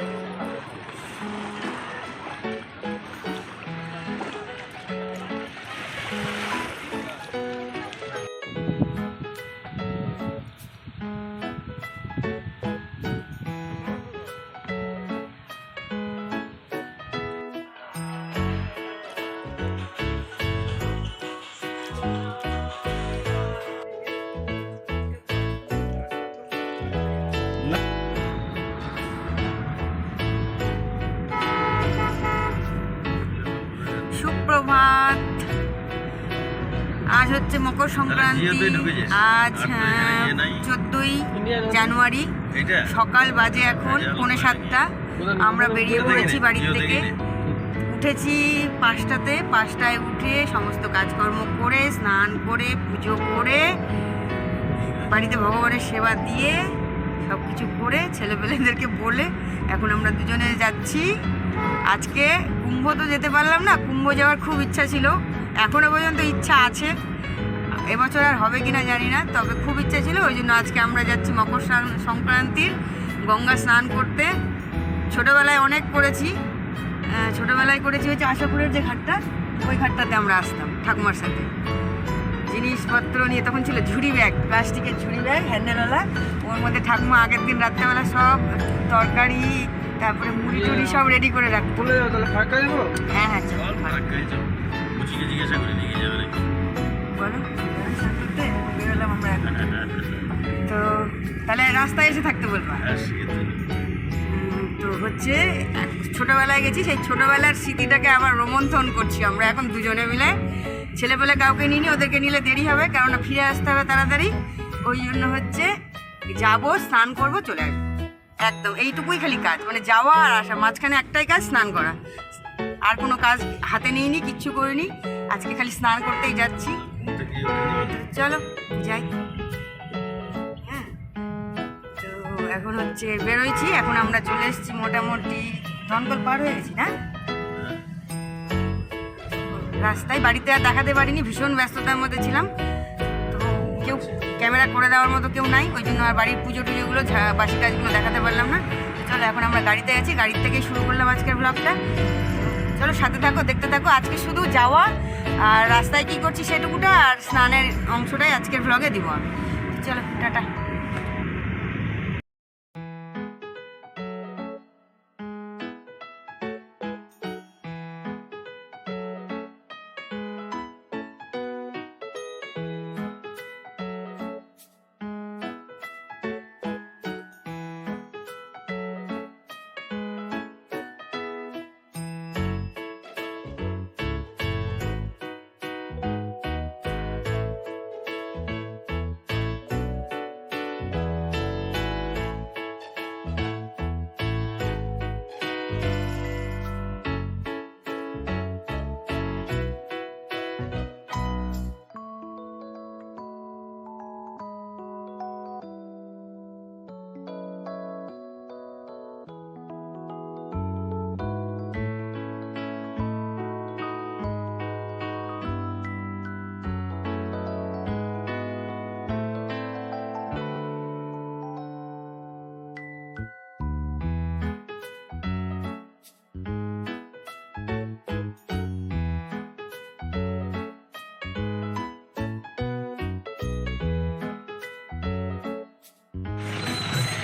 Música হচ্ছে মকর সংক্রান্তি। আজ হ্যাঁ, ইয়ে? চোদ্দই জানুয়ারি। সকাল বাজে এখন আচ্ছা, পৌনে সাতটা। আমরা বেরিয়ে পড়েছি বাড়ির থেকে। উঠেছি পাঁচটাতে। পাঁচটায় উঠে সমস্ত কাজকর্ম করে স্নান করে পুজো করে বাড়িতে ভগবানের সেবা দিয়ে সব কিছু করে ছেলেপেলেদেরকে বলে এখন আমরা দুজনে যাচ্ছি। আজকে কুম্ভ তো যেতে পারলাম না কুম্ভ যাওয়ার খুব ইচ্ছা ছিল। এখনও পর্যন্ত ইচ্ছা আছে। এবছর আর হবে কিনা জানি না তবে খুব ইচ্ছা ছিল ওই জন্য আজকে আমরা যাচ্ছি মকর স্নান- সংক্রান্তির গঙ্গা স্নান করতে। ছোটোবেলায় অনেক করেছি ছোটোবেলায় করেছি হচ্ছে আশাপুরের যে ঘাটটা ওই ঘাটটাতে আমরা আসতাম ঠাকুমার সাথে। জিনিসপত্র নিয়ে তখন ছিল ঝুড়ি ব্যাগ প্লাস্টিকের ঝুড়ি ব্যাগ হ্যান্ডেলওয়ালা ওর মধ্যে ঠাকুমা আগের দিন রাত্রেবেলা সব তরকারি তারপরে মুড়ি টুড়ি সব রেডি করে রাখতো। হ্যাঁ হ্যাঁ জিজ্ঞাসা করে নিয়ে যাবে নাকি বেরোলাম আমরা এখন তো তাহলে রাস্তায় এসে থাকতে বলবা। হ্যাঁ তো হচ্ছে ছোটবেলায় গেছি সেই ছোটবেলার স্মৃতিটাকে আবার রোমন্থন করছি আমরা এখন দুজনে মিলে। ছেলেপেলে কাউকে নিয়ে ওদেরকে নিলে দেরি হবে কেননা ফিরে আসতে হবে তাড়াতাড়ি। ওই জন্য হচ্ছে যাব স্নান করব চলে আসব। একদম এইটুকুই খালি কাজ মানে যাওয়া আর আসা মাঝখানে একটাই কাজ স্নান করা। আর কোনো কাজ হাতে নিইনি কিচ্ছু করিনি। আজকে খালি স্নান করতেই যাচ্ছি। চলো, যাই। হ্যাঁ তো এখন হচ্ছে বেরোইছি, এখন আমরা চলে এসেছি মোটামুটি দনকল পার হয়ে গেছি, না? রাস্তায় বাড়িতে আর দেখাতে পারিনি, ভীষণ ব্যস্ততার মধ্যে ছিলাম। তো কেউ ক্যামেরা করে দেওয়ার মতো কেউ নাই, ওই জন্য আর বাড়ির পুজো টুজোগুলো বাসি কাজগুলো দেখাতে পারলাম না। চলো, এখন আমরা গাড়িতে আছি, গাড়ির থেকেই শুরু করলাম আজকের ব্লগটা চলো, সাথে থাকো, দেখতে থাকো, আজকে শুধু যাওয়া আর রাস্তায় কি করছি সেটুকুটা আর স্নানের অংশটাই আজকের ভ্লগে দিব আমি। চলো টাটা।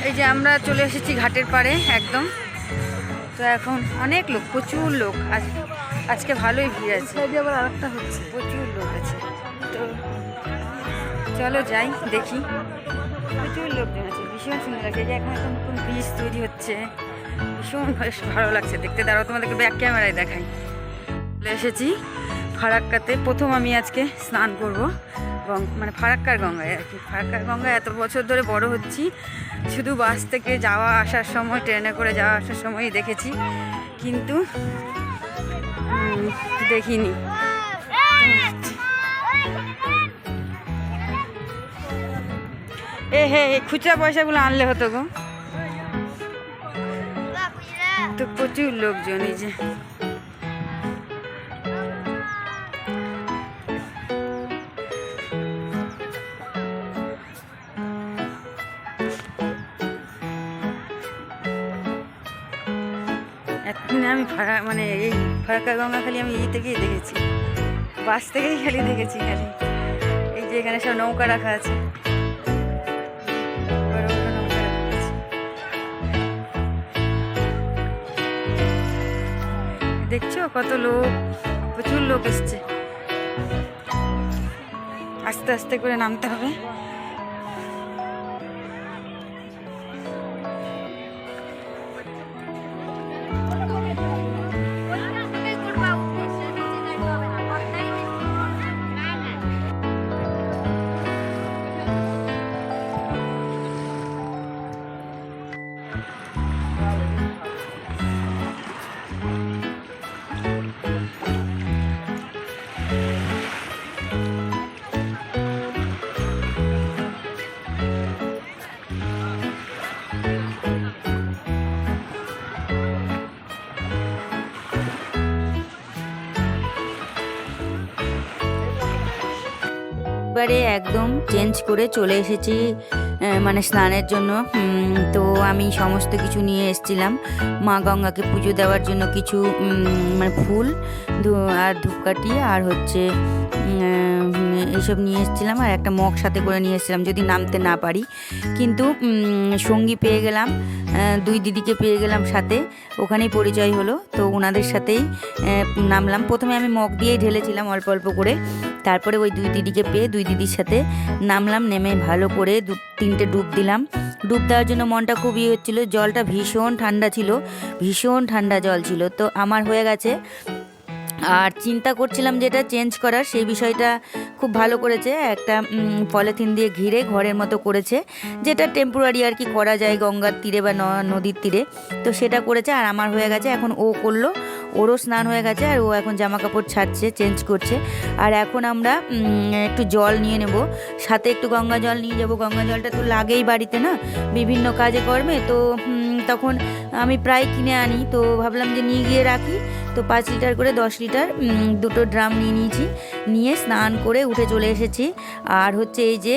এই যে আমরা চলে এসেছি ঘাটের পাড়ে একদম। তো এখন অনেক লোক প্রচুর লোক। আজ আজকে ভালোই ভিড় আছে। আবার আরেকটা হচ্ছে। প্রচুর লোক আছে। তো চলো যাই দেখি। প্রচুর লোকজন আছে ভীষণ সুন্দর লাগছে। যে এখন একটা নতুন ব্রিজ তৈরি হচ্ছে। ভীষণ বেশ ভালো লাগছে দেখতে। দাঁড়াও তোমাদেরকে ব্যাক ক্যামেরায় দেখাই। চলে এসেছি ফারাক্কাতে। প্রথম আমি আজকে স্নান করব। মানে ফারাক্কার গঙ্গায় আর কি। ফারাক্কার গঙ্গায় এত বছর ধরে বড় হচ্ছি। শুধু বাস থেকে যাওয়া আসার সময়, ট্রেনে করে যাওয়া আসার সময়ই দেখেছি। কিন্তু দেখিনি। এ হে খুচরা পয়সাগুলো আনলে হতো গো। তো প্রচুর লোকজন এই যে। এতদিন আমি ফারা মানে এই ফারাক্কা গঙ্গা খালি আমি এই থেকেই দেখেছি। বাস থেকেই খালি দেখেছি খালি। এই যে এখানে সব নৌকা রাখা আছে। দেখছ কত লোক? প্রচুর লোক এসছে। আস্তে আস্তে করে নামতে হবে। এবারে একদম চেঞ্জ করে চলে এসেছি মানে স্নানের জন্য। তো আমি সমস্ত কিছু নিয়ে এসেছিলাম। মা গঙ্গাকে পুজো দেওয়ার জন্য কিছু মানে ফুল আর ধূপকাঠি, আর হচ্ছে এইসব নিয়ে এসেছিলাম। আর একটা মগ সাথে করে নিয়ে এসেছিলাম, যদি নামতে না পারি। কিন্তু সঙ্গী পেয়ে গেলাম দুই দিদিকে পেয়ে গেলাম সাথে। ওখানেই পরিচয় হলো। তো ওনাদের সাথেই নামলাম। প্রথমে আমি মগ দিয়েই ঢেলেছিলাম অল্প অল্প করে। তারপরে ওই দুই দিদিকে পেয়ে দুই দিদির সাথে নামলাম, নেমে ভালো করে দু, তিনটে ডুব দিলাম। ডুব দেওয়ার জন্য মনটা খুবই হচ্ছিল, জলটা ভীষণ ঠান্ডা ছিল, ভীষণ ঠান্ডা জল ছিল। তো আমার হয়ে গেছে। আর চিন্তা করছিলাম যেটা চেঞ্জ করার, সেই বিষয়টা খুব ভালো করেছে। একটা পলিথিন দিয়ে ঘিরে ঘরের মতো করেছে, যেটা টেম্পোরারি আর কি করা যায় গঙ্গার তীরে বা নদীর তীরে। তো সেটা করেছে আর আমার হয়ে গেছে। এখন ও করল। ওরও স্নান হয়ে গেছে আর ও এখন জামা কাপড় ছাড়ছে চেঞ্জ করছে। আর এখন আমরা একটু জল নিয়ে নেব। সাথে একটু গঙ্গা জল নিয়ে যাব। গঙ্গা জলটা তো লাগেই বাড়িতে না? বিভিন্ন কাজে কর্মে। তো তখন আমি প্রায় কিনে আনি। তো ভাবলাম যে নিয়ে গিয়ে রাখি। তো পাঁচ লিটার করে দশ লিটার দুটো ড্রাম নিয়ে নিয়েছি। নিয়ে স্নান করে উঠে চলে এসেছি। আর হচ্ছে এই যে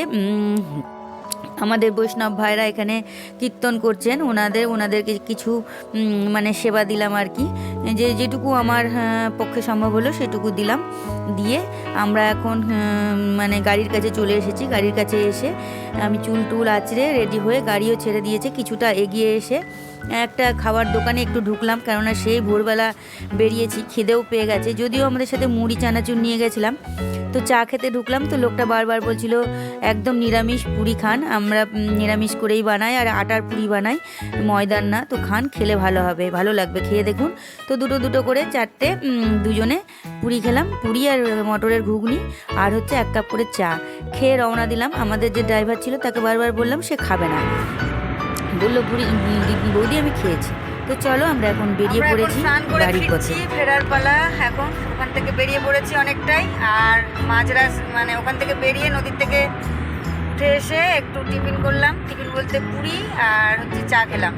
আমাদের বৈষ্ণব ভাইরা এখানে কীর্তন করছেন, ওনাদের, ওনাদেরকে কিছু মানে সেবা দিলাম আর কি। যে যেটুকু আমার পক্ষে সম্ভব হলো সেটুকু দিলাম। দিয়ে আমরা এখন মানে গাড়ির কাছে চলে এসেছি। গাড়ির কাছে এসে আমি চুল টুল আঁচড়ে রেডি হয়ে গাড়িও ছেড়ে দিয়েছে। কিছুটা এগিয়ে এসে একটা খাবার দোকানে একটু ঢুকলাম, কেননা সেই ভোরবেলা বেরিয়েছি, খিদেও পেয়ে গেছে। যদিও আমাদের সাথে মুড়ি, চানাচুর নিয়ে গেছিলাম, তো চা খেতে ঢুকলাম, তো লোকটা বারবার বলছিল, একদম নিরামিষ পুরি খান, আমরা নিরামিষ করেই বানাই, আর আটার পুরি বানাই, ময়দার না, তো খান, খেলে ভালো হবে, ভালো লাগবে, খেয়ে দেখুন। তো দুটো দুটো করে চারটে দুজনে পুরি খেলাম, পুরি আর মটরের ঘুগনি, আর হচ্ছে এক কাপ করে চা। খেয়ে রওনা দিলাম, আমাদের যে ড্রাইভার ছিল, তাকে বারবার বললাম, সে খাবে না। উম, বৌদি আমি খেয়েছি। তো চলো আমরা এখন বেরিয়ে পড়েছি বাড়ির পথে। ফেরার পালা। এখন ওখান থেকে বেরিয়ে পড়েছি অনেকটাই। আর মাঝরা মানে ওখান থেকে বেরিয়ে নদীর থেকে উঠে এসে একটু টিফিন করলাম। টিফিন বলতে পুরি আর হচ্ছে চা খেলাম।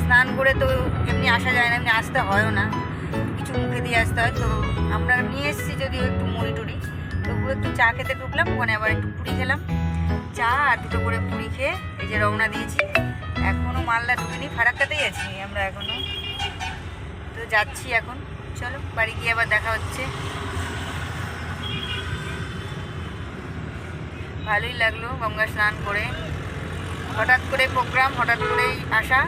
স্নান করে তো এমনি আসা যায় না এমনি আসতে হয়ও না। কিছু মুখে দিয়ে আসতে হয়। তো আমরা নিয়ে এসেছি যদিও একটু মুড়ি টুড়ি। তবুও একটু চা খেতে ঢুকলাম। ওখানে আবার একটু পুরি খেলাম। চা আর দুটো করে পুরি খেয়ে এই যে রওনা দিয়েছি। এখনও মালদা ঢুকিনি ফারাক্কাতেই আছি, আমরা এখনও তো যাচ্ছি এখন। চলো, বাড়ি গিয়ে আবার দেখা হচ্ছে। ভালোই লাগল গঙ্গা স্নান করে। হঠাৎ করে প্রোগ্রাম, হঠাৎ করেই আসা।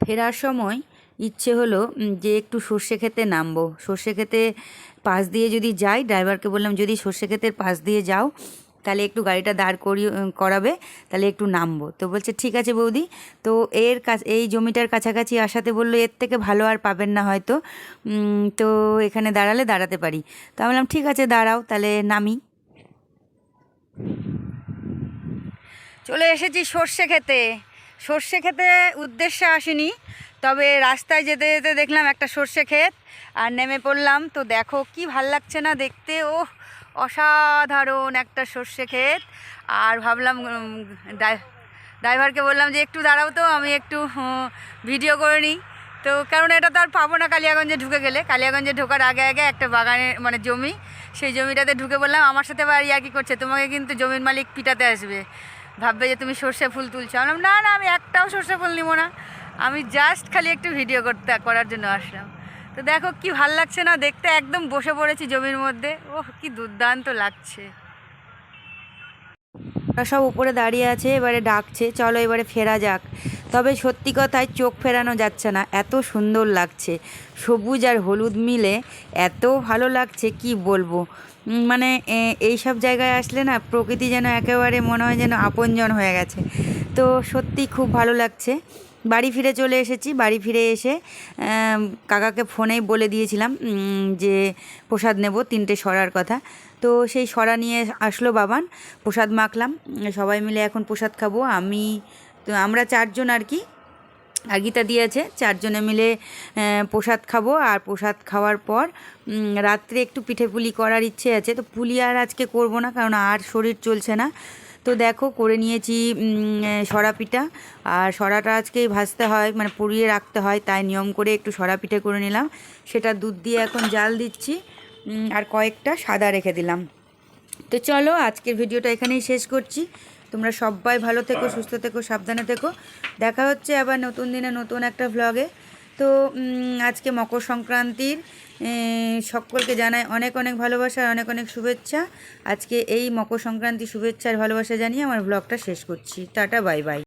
ফেরার সময় ইচ্ছে হলো যে একটু সর্ষে খেতে নামবো। সর্ষে খেতে পাশ দিয়ে যদি যাই, ড্রাইভারকে বললাম, যদি সর্ষে ক্ষেতের পাশ দিয়ে যাও তাহলে একটু গাড়িটা দাঁড় উম, করাবে তাহলে একটু নামবো। তো বলছে ঠিক আছে বৌদি। তো এর কাছ এই জমিটার কাছাকাছি আসাতে বলল এর থেকে ভালো আর পাবেন না হয়তো। তো এখানে দাঁড়ালে দাঁড়াতে পারি। তো আমি বললাম ঠিক আছে দাঁড়াও তাহলে নামি। চলে এসেছি সর্ষে খেতে। সর্ষে খেতে উদ্দেশ্যে আসিনি তবে রাস্তায় যেতে যেতে দেখলাম একটা সর্ষে ক্ষেত আর নেমে পড়লাম। তো দেখো কি ভালো লাগছে না দেখতে ও অসাধারণ একটা সর্ষে ক্ষেত। আর ভাবলাম ড্রাই- ড্রাইভারকে বললাম যে, একটু দাঁড়াও তো, আমি একটু ভিডিও করে নিই। তো কারণ এটা তো আর পাবো না কালিয়াগঞ্জে ঢুকে গেলে। কালিয়াগঞ্জে ঢোকার আগে আগে একটা বাগানে মানে জমি, সেই জমিটাতে ঢুকে বললাম, আমার সাথে বাড়ি আর কি করছে? তোমাকে কিন্তু জমির মালিক পিটাতে আসবে। ভাববে যে তুমি সর্ষে ফুল তুলছো। আমি না না, আমি একটাও সর্ষে ফুল নিব না। আমি জাস্ট খালি একটু ভিডিও করতে, করার জন্য আসলাম। তো দেখো কি ভালো লাগছে না? দেখতে একদম বসে পড়েছি জমির মধ্যে। ওহ, কি দুর্দান্ত লাগছে। ওরা সব উপরে দাঁড়িয়ে আছে, এবারে ডাকছে, চলো এবারে ফেরা যাক। তবে সত্যি কথায় চোখ ফেরানো যাচ্ছে না, এত সুন্দর লাগছে। সবুজ আর হলুদ মিলে এত ভালো লাগছে, কি বলব? মানে এই সব জায়গায় আসলে না, প্রকৃতি যেন একেবারে মনে হয় যেন আপনজন হয়ে গেছে। তো সত্যি খুব ভালো লাগছে। বাড়ি ফিরে চলে এসেছি। বাড়ি ফিরে এসে কাকাকে ফোনেই বলে দিয়েছিলাম যে প্রসাদ নেব, তিনটে সরার কথা। তো সেই সরা নিয়ে আসলো বাবান, প্রসাদ মাখলাম, সবাই মিলে এখন প্রসাদ খাব। আমি, তো আমরা চারজন আর কি আর গীতা দিয়েছে, চারজনে মিলে প্রসাদ খাব। আর প্রসাদ খাওয়ার পর রাত্রে একটু পিঠে পুলি করার ইচ্ছে আছে। তো পুলি আর আজকে করব না, কারণ আর শরীর চলছে না। তো দেখো করে নিয়েছি উম, আহ, সরা পিঠা। আর সরাটা আজকেই ভাজতে হয় মানে পুড়িয়ে রাখতে হয় তাই নিয়ম করে একটু সরা পিঠে করে নিলাম। সেটা দুধ দিয়ে এখন জাল দিচ্ছি আর কয়েকটা সাদা রেখে দিলাম। তো চলো আজকের ভিডিওটা এখানেই শেষ করছি। তোমরা সবাই ভালো থেকো সুস্থ থেকো সাবধানে থেকো। দেখা হচ্ছে আবার নতুন দিনে নতুন একটা ভ্লগে তো আজকে মকর সংক্রান্তির সকলকে জানাই অনেক অনেক ভালোবাসা, অনেক অনেক শুভেচ্ছা। আজকে এই মকর সংক্রান্তি শুভেচ্ছার ভালোবাসা জানিয়ে আমার ব্লগটা শেষ করছি। Tata bye bye